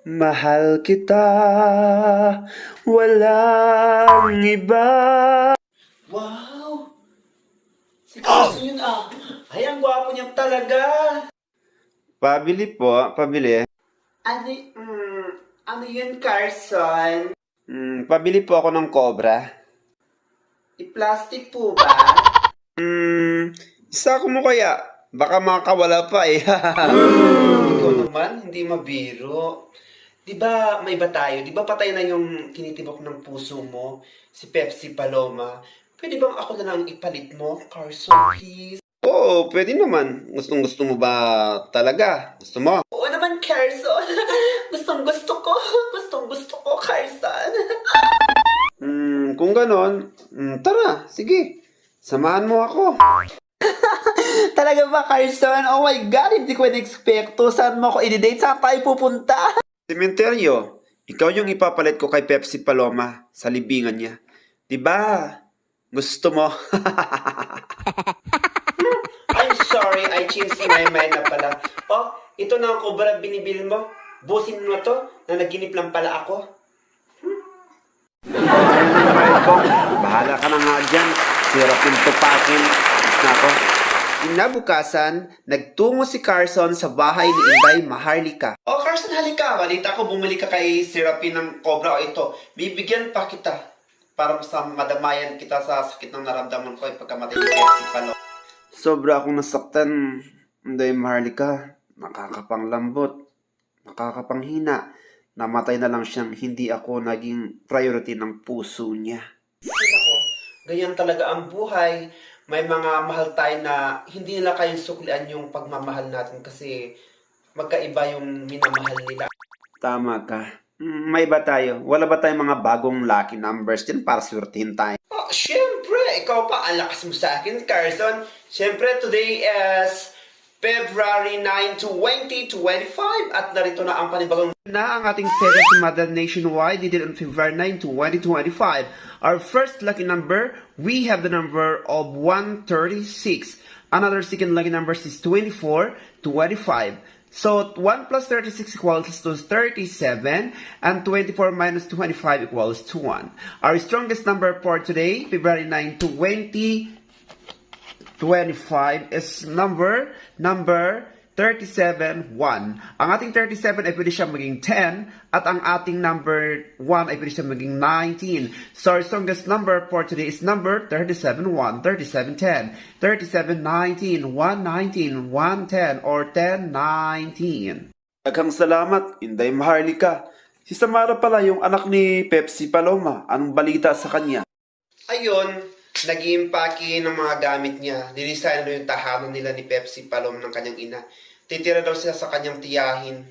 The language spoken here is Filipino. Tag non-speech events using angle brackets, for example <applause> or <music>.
Mahal kita, walang iba. Wow! Si Carson yun ah. Ay, ang gwapo niya talaga. Pabili po, pabili. Ano, mm, ano yun, Carson? Mm, pabili po ako ng cobra. I-plastic po ba? <laughs> Mm, isa ko mo kaya. Baka makakawala pa eh. <laughs> Ikaw naman, hindi mabiro. Di ba may iba tayo? Di ba patay na yung tinitibok ng puso mo? Si Pepsi Paloma. Pwede bang ako na lang ipalit mo, Carson, please? Oo, pwede naman. Gustong gusto mo ba talaga? Gusto mo? Oo naman, Carson. <laughs> Gustong gusto ko. Gustong gusto ko, Carson. <laughs> Mm, kung ganon, mm, tara, sige. Samahan mo ako. <laughs> Talaga ba, Carson? Oh my God, hindi ko in-expecto. Saan mo ako i-date? Saan tayo pupunta? Sementeryo, ikaw yung ipapalit ko kay Pepsi Paloma sa libingan niya. 'Di ba? Gusto mo? <laughs> I'm sorry, I changed my mind na pala. Oh, ito na ang kubra binibil mo. Busin mo to, na naginip lang pala ako. Ko, bahala ka na nga dyan. Sirapin tupakin. Tapos na ako. Kinabukasan, nagtungo si Carson sa bahay ni Inday Maharlika. Oh, Carson, halika. Balita ko, bumili ka kay Serapi ng Cobra o ito. Bibigyan pa kita para sa madamayan kita sa sakit ng naramdaman ko ay pagkamatay ni Pepsi Palo. Sobra akong nasaktan. Inday Maharlika, nakakapanglambot, nakakapanghina. Namatay na lang siyang hindi ako naging priority ng puso niya. Ganyan talaga ang buhay. May mga mahal tayo na hindi nila kayang suklian yung pagmamahal natin kasi magkaiba yung minamahal nila. Tama ka. May ba tayo? Wala ba tayong mga bagong lucky numbers din para swertihin tayo? Oh, syempre, ikaw pa, ang lakas mo sa akin, Carson. Syempre, today is February 9, 2025 at narito na ang panibagong Na ang ating Federal Mother Nationwide did on February 9, 2025. Our first lucky number, we have the number of 136. Another second lucky number is 24, 25. So 1 plus 36 equals to 37 and 24 minus 25 equals to 1. Our strongest number for today, February 9, 2025 is number number 37, 1. Ang ating 37 ay pwede siya maging 10 at ang ating number 1 ay pwede siya maging 19. So our strongest number for today is number 37, 1, 37, 10, 37, 19, 1, 19, 1, 10, or 10, 19. Daghang salamat, Inday Maharlika. Si Samara pala yung anak ni Pepsi Paloma. Anong balita sa kanya? Ayun, nag-iimpake ng mga gamit niya. Dinisign na yung tahanan nila ni Pepsi Palom ng kanyang ina. Titira daw siya sa kanyang tiyahin.